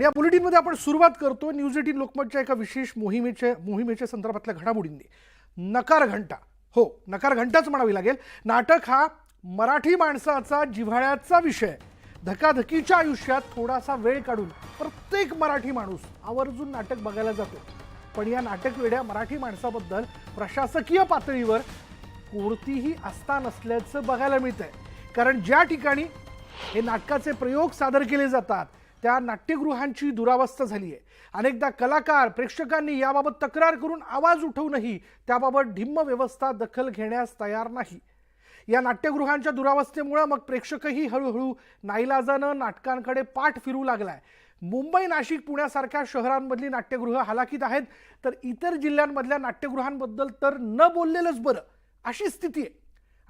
आणि या बुलेटिनमध्ये आपण सुरुवात करतो न्यूज एटीन लोकमतच्या एका विशेष मोहिमेच्या मोहिमेच्या संदर्भातल्या घडामोडींनी. नकार घंटा. हो नकार घंटाच म्हणावी लागेल. नाटक हा मराठी माणसाचा जिव्हाळ्याचा विषय. धकाधकीच्या आयुष्यात थोडासा वेळ काढून प्रत्येक मराठी माणूस आवर्जून नाटक बघायला जातो. पण या नाटक वेड्या मराठी माणसाबद्दल प्रशासकीय पातळीवर कोणतीही आस्था नसल्याचं बघायला मिळतंय. कारण ज्या ठिकाणी हे नाटकाचे प्रयोग सादर केले जातात त्या नाट्यगृहांची दुरावस्था झाली आहे अनेकदा कलाकार प्रेक्षकांनी याबाबत तक्रार करून आवाज उठवूनही त्याबाबत ढिम्म व्यवस्था दखल घेण्यास तयार नाही. या नाट्यगृहांच्या दुरावस्थेमुळे मग प्रेक्षकही हळूहळू नाईलाजानं नाटकांकडे पाठ फिरू लागलाय. मुंबई नाशिक पुण्यासारख्या शहरांमधली नाट्यगृह हालाकीत आहेत तर इतर जिल्ह्यांमधल्या नाट्यगृहांबद्दल तर न बोललेलंच बरं अशी स्थिती आहे.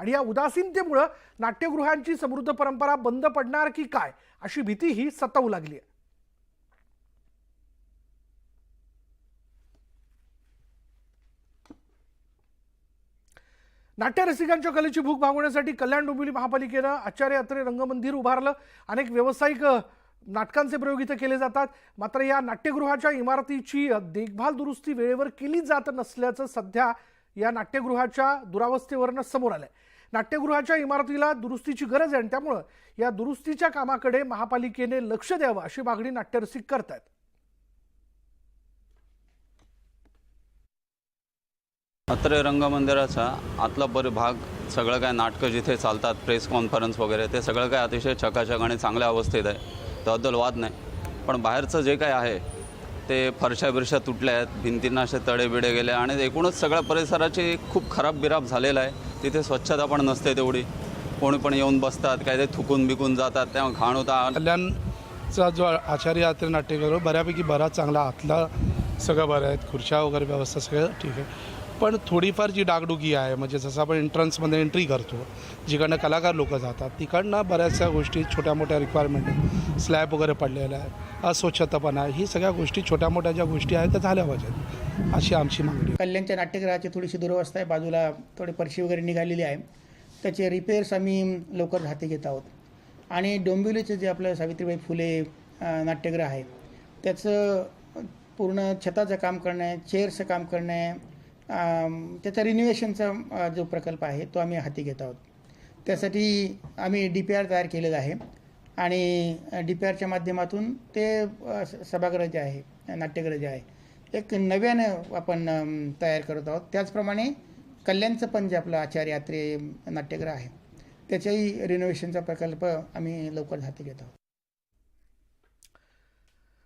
आणि या उदासीनतेमुळं नाट्यगृहांची समृद्ध परंपरा बंद पडणार की काय अशी भीती ही सतावू लागली आहे. नाट्यरसिकांच्या कलेची भूक भागवण्यासाठी कल्याण डोंबिवली महापालिकेनं आचार्य अत्रे रंगमंदिर उभारलं. अनेक व्यावसायिक नाटकांचे प्रयोग इथं केले जातात. मात्र या नाट्यगृहाच्या इमारतीची देखभाल दुरुस्ती वेळेवर केली जात नसल्याचं सध्या या नाट्यगृहाच्या दुरावस्थेवरनं समोर आलंय. नाट्यगृहाच्या इमारतीला दुरुस्तीची गरज आहे आणि त्यामुळं या दुरुस्तीच्या कामाकडे महापालिकेने लक्ष द्यावं अशी मागणी नाट्यरसिक करतायत. अत्रे रंगमंदिराचा आतला बरे भाग सगळं काय नाटकं जिथे चालतात प्रेस कॉन्फरन्स वगैरे ते सगळं काय अतिशय चकाचक आणि चांगल्या अवस्थेत आहे. त्याबद्दल वाद नाही. पण बाहेरचं जे काय आहे ते फरशा बिरशा तुटल्या आहेत भिंतींना असे तडे बिडे गेले आणि एकूणच सगळ्या परिसराची खूप खराब बिराब झालेला आहे. तिथे स्वच्छता पण नसते तेवढी. कोणी पण येऊन बसतात काय ते थुकून बिकून जातात तेव्हा घाण होता. कल्याणचा जो आचार्य यात्रे नाट्यगृह बऱ्यापैकी बराच चांगला आतला सगळं बरं आहेत खुर्च्या वगैरे व्यवस्था सगळं ठीक आहे. पण थोडीफार जी डागडुगी आहे म्हणजे जसं आपण एंट्रन्समध्ये एंट्री करतो जिकडनं कलाकार लोक जातात तिकडनं बऱ्याचशा गोष्टी छोट्या मोठ्या रिक्वायरमेंट स्लॅब वगैरे पडलेल्या आहे अस्वच्छतापणा ही सगळ्या गोष्टी छोट्या मोठ्या ज्या गोष्टी आहेत त्या झाल्या पाहिजेत. अशी आमची मागणी. कल्याणच्या नाट्यगृहाची थोडीशी दुरवस्था आहे. बाजूला थोडी परशी वगैरे निघालेली आहे. त्याचे रिपेअर्स आम्ही लवकर हाती घेत आहोत. आणि डोंबिवलीचं जे आपलं सावित्रीबाई फुले नाट्यगृह आहे त्याचं पूर्ण छताचं काम करणं आहे चेअरचं काम करणं आहे त्याचा रिन्युवेशनचा जो प्रकल्प आहे तो आम्ही हाती घेत आहोत. त्यासाठी आम्ही डी पी आर तयार केलेला आहे. आणि डी पी आरच्या माध्यमातून ते स- सभागृह जे आहे नाट्यगृह जे आहे एक नव्यानं आपण तयार करत आहोत. त्याचप्रमाणे कल्याणचं पण जे आपलं आचार्य यात्रे नाट्यगृह आहे त्याच्याही रिनोव्हेशनचा प्रकल्प आम्ही लवकर हाती घेत आहोत.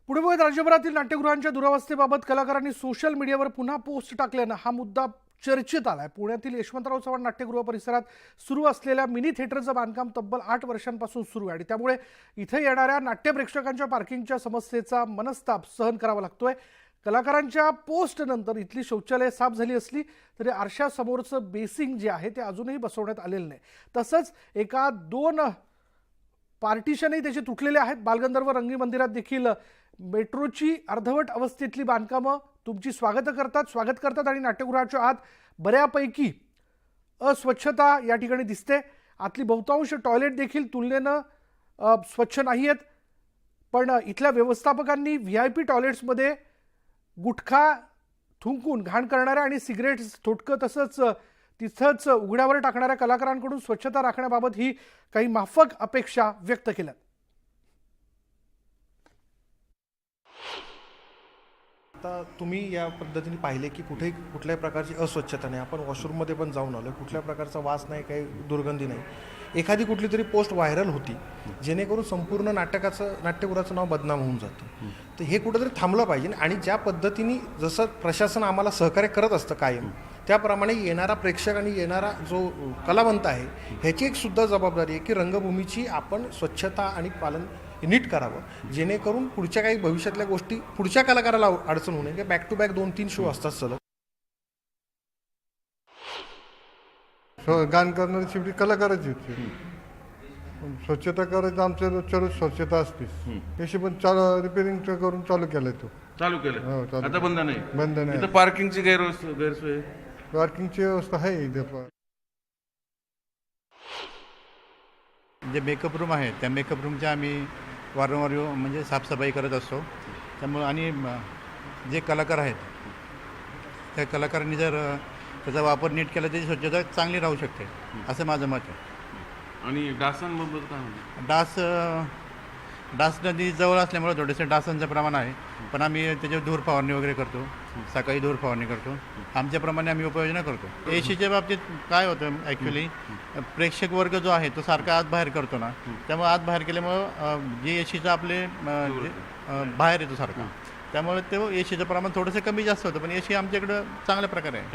पुढे बघत राज्यभरातील नाट्यगृहांच्या दुरावस्थेबाबत कलाकारांनी सोशल मीडियावर पुन्हा पोस्ट टाकल्यानं हा मुद्दा चर्चेत आलाय. पुण्यातील यशवंतराव चव्हाण नाट्यगृह परिसरात सुरू असलेल्या मिनी थिएटरचं बांधकाम तब्बल आठ वर्षांपासून सुरू आहे. आणि त्यामुळे इथे येणाऱ्या नाट्य प्रेक्षकांच्या पार्किंगच्या समस्येचा मनस्ताप सहन करावा लागतोय. कलाकारांच्या पोस्टनंतर इथली शौचालय साफ झाली असली तरी आरशासमोरचं बेसिंग जे आहे ते अजूनही बसवण्यात आलेलं नाही. तसंच एका दोन पार्टिशनही त्याचे तुटलेले आहेत. बालगंधर्व रंगी मंदिरात देखील मेट्रोची अर्धवट अवस्थेतली बांधकामं तुमची स्वागत करतात. स्वागत करतात आणि नाट्यगृहाच्या आत बऱ्यापैकी अस्वच्छता या ठिकाणी दिसते. आतली बहुतांश टॉयलेट देखील तुलनेनं स्वच्छ नाही आहेत पण इथल्या व्यवस्थापकांनी व्ही आय पी टॉयलेट्समध्ये गुटखा थुंकून घाण करणाऱ्या आणि सिगरेट थोटकं तसंच तिथंच उघड्यावर टाकणाऱ्या कलाकारांकडून स्वच्छता राखण्याबाबत ही काही माफक अपेक्षा व्यक्त केल्यात. आता तुम्ही या पद्धतीने पाहिले की कुठेही कुठल्याही प्रकारची अस्वच्छता नाही. आपण वॉशरूममध्ये पण जाऊन आलो कुठल्या प्रकारचा वास नाही काही दुर्गंधी नाही. एखादी कुठली तरी पोस्ट व्हायरल होती जेणेकरून संपूर्ण नाटकाचं नाट्यगृहाचं नाव बदनाम होऊन जातं. तर हे कुठंतरी थांबलं पाहिजे आणि ज्या पद्धतीने जसं प्रशासन आम्हाला सहकार्य करत असतं कायम त्याप्रमाणे येणारा प्रेक्षक आणि येणारा जो कलावंत आहे ह्याची एक सुद्धा जबाबदारी आहे की रंगभूमीची आपण स्वच्छता आणि पालन नीट करावं. जेणेकरून पुढच्या काही भविष्यातल्या गोष्टी पुढच्या कलाकाराला अडचण होऊ नये. बॅक टू बॅक दोन तीन शो असतात सलग. स्व- गाण करणारी शेवटी कलाकाराची होती. स्वच्छता करायचं आमच्या रोजच्या स्वच्छता असतेच. त्याशी पण चालू रिपेअरिंग करून चालू केलंय तो. चालू हो, केलं चालू आता बंद नाही. बंद नाही. इथं पार्किंगची गैरव्यवस्था गैरसोय. पार्किंगची व्यवस्था आहे इथे. पण जे मेकअप रूम आहे त्या मेकअप रूमच्या आम्ही वारंवार येऊ- म्हणजे साफसफाई करत असतो. त्यामुळं आणि म, जे कलाकार आहेत त्या कलाकारांनी जर अ, त्याचा वापर नीट केला त्याची स्वच्छता चांगली राहू शकते असं माझं मत आहे. आणि डासांबाबत काय म्हणतो डास अ, डास नदी जवळ असल्यामुळे थोडेसे डासांचं प्रमाण आहे. पण आम्ही त्याच्यावर धूर फवारणी वगैरे करतो सकाळी धूर फवारणी करतो. आमच्याप्रमाणे आम्ही उपाययोजना करतो. एशीच्या बाबतीत काय होतं ॲक्च्युली प्रेक्षक वर्ग जो आहे तो सारखा आत बाहेर करतो ना. त्यामुळे आत बाहेर केल्यामुळं अ, जे एशीचं आपले अ, जे, अ, बाहेर येतो सारखा. त्यामुळे ते एशीचं प्रमाण थोडंसं कमी जास्त होतं पण एशी आमच्याकडं चांगल्या प्रकारे आहे.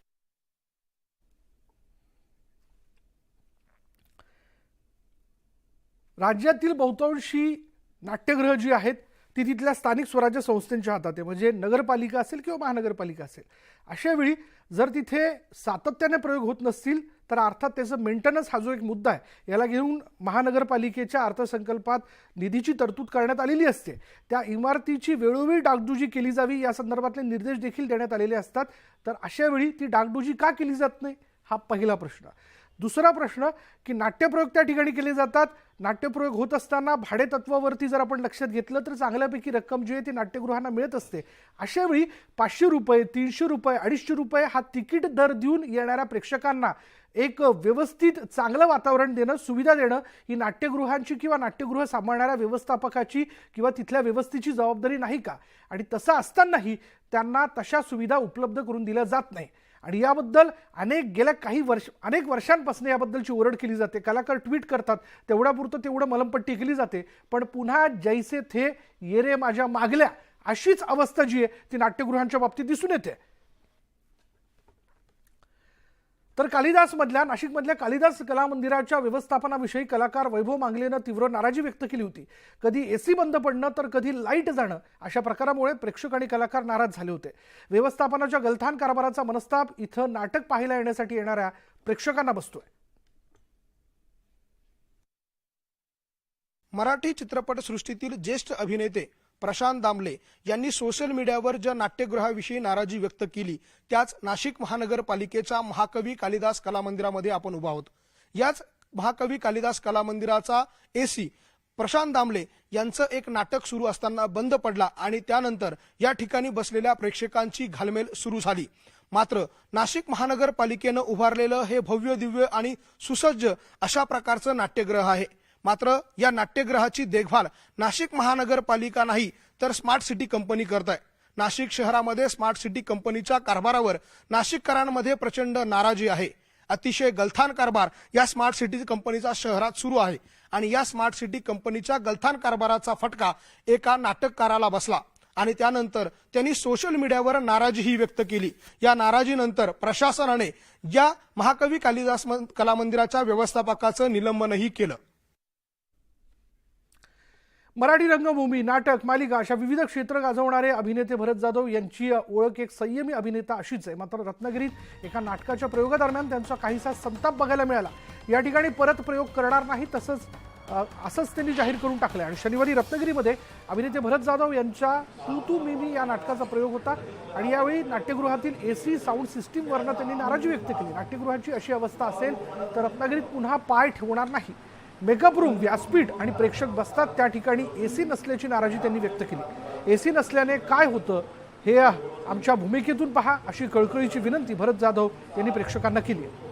राज्यातील बहुतांशी नाट्यगृह जी आहेत ती तिथल्या स्थानिक स्वराज्य संस्थेच्या हातात आहे. म्हणजे नगरपालिका असेल किंवा महानगरपालिका असेल. अशा वेळी जर तिथे सातत्याने प्रयोग होत नसतील तर अर्थात त्याचं मेंटेनन्स हा जो एक मुद्दा आहे याला घेऊन महानगरपालिकेच्या अर्थसंकल्पात निधीची तरतूद करण्यात आलेली असते. त्या इमारतीची वेळोवेळी डागडुजी केली जावी या संदर्भातले निर्देश देखील देण्यात आलेले असतात. तर अशा वेळी ती डागडुजी का केली जात नाही? हा पहिला प्रश्न. दुसरा प्रश्न की नाट्यप्रयोग त्या ठिकाणी केले जातात. नाट्यप्रयोग होत असताना भाडेतत्वावरती जर आपण लक्षात घेतलं तर चांगल्यापैकी रक्कम जी आहे ती नाट्यगृहांना मिळत असते. अशा वेळी पाचशे रुपये तीनशे रुपये अडीचशे रुपये हा तिकीट दर देऊन येणाऱ्या प्रेक्षकांना एक व्यवस्थित चांगलं वातावरण देणं सुविधा देणं ही नाट्यगृहांची किंवा नाट्यगृह सांभाळणाऱ्या व्यवस्थापकाची किंवा तिथल्या व्यवस्थेची जबाबदारी नाही का? आणि तसं असतानाही त्यांना तशा सुविधा उपलब्ध करून दिल्या जात नाही. आणि याबद्दल अनेक गेल्या काही वर्ष अनेक वर्षांपासून याबद्दलची ओरड केली जाते. कलाकार ट्विट करतात तेवढ्यापुरतं तेवढं मलमपट्टी केली जाते पण पुन्हा जैसे थे ये रे माझ्या मागल्या अशीच अवस्था जी आहे ती नाट्यगृहांच्या बाबतीत दिसून येते. तर कालिदासमधल्या नाशिकमधल्या कालिदास कला मंदिराच्या व्यवस्थापनाविषयी कलाकार वैभव मांगलेनं तीव्र नाराजी व्यक्त केली होती. कधी एसी बंद पडणं तर कधी लाइट जाणं अशा प्रकारामुळे प्रेक्षक आणि कलाकार नाराज झाले होते. व्यवस्थापनाच्या गलथान कारभाराचा मनस्ताप इथं नाटक पाहायला येण्यासाठी येणाऱ्या प्रेक्षकांना बसतोय. मराठी चित्रपटसृष्टीतील ज्येष्ठ अभिनेते प्रशांत दामले यांनी सोशल मीडियावर ज्या नाट्यगृहाविषयी नाराजी व्यक्त केली त्याच नाशिक महानगरपालिकेच्या महाकवी कालिदास कला मंदिरामध्ये आपण उभा आहोत. याच महाकवी कालिदास कला मंदिराचा एसी प्रशांत दामले यांचं एक नाटक सुरू असताना बंद पडला आणि त्यानंतर या ठिकाणी बसलेल्या प्रेक्षकांची घालमेल सुरू झाली. मात्र नाशिक महानगरपालिकेनं उभारलेलं हे भव्य दिव्य आणि सुसज्ज अशा प्रकारचं नाट्यगृह आहे. मात्र या नाट्यगृहाची देखभाल नाशिक महानगरपालिका नाही तर स्मार्ट सिटी कंपनी करत आहे नाशिक शहरामध्ये स्मार्ट सिटी कंपनीच्या कारभारावर नाशिककरांमध्ये प्रचंड नाराजी आहे. अतिशय गलथान कारभार या स्मार्ट सिटी कंपनीचा शहरात सुरू आहे आणि या स्मार्ट सिटी कंपनीच्या गलथान कारभाराचा फटका एका नाटककाराला बसला आणि त्यानंतर त्यांनी सोशल मीडियावर नाराजीही व्यक्त केली. या नाराजीनंतर प्रशासनाने या महाकवी कालिदास कलामंदिराच्या कला मंदिराच्या व्यवस्थापकाचं निलंबनही केलं. मराठी रंगभूमी नाटक मालिका अशा विविध क्षेत्र गाजवणारे अभिनेते भरत जाधव यांची ओळख एक संयमी अभिनेता अशीच आहे. मात्र रत्नागिरीत एका नाटकाच्या प्रयोगादरम्यान त्यांचा काहीसा संताप बघायला मिळाला. या ठिकाणी परत प्रयोग करणार नाही तसंच असंच त्यांनी जाहीर करून टाकलं आणि शनिवारी रत्नागिरीमध्ये अभिनेते भरत जाधव यांच्या तू तू मी मी या नाटकाचा प्रयोग होता. आणि यावेळी नाट्यगृहातील ए सी साऊंड सिस्टीमवरनं त्यांनी नाराजी व्यक्त केली. नाट्यगृहाची अशी अवस्था असेल तर रत्नागिरीत पुन्हा पाय ठेवणार नाही. मेकअप रूम व्यासपीठ आणि प्रेक्षक बसतात त्या ठिकाणी ए सी नसल्याची नाराजी त्यांनी व्यक्त केली. ए सी नसल्याने काय होतं हे आमच्या भूमिकेतून पहा अशी कळकळीची विनंती भरत जाधव यांनी प्रेक्षकांना केली आहे.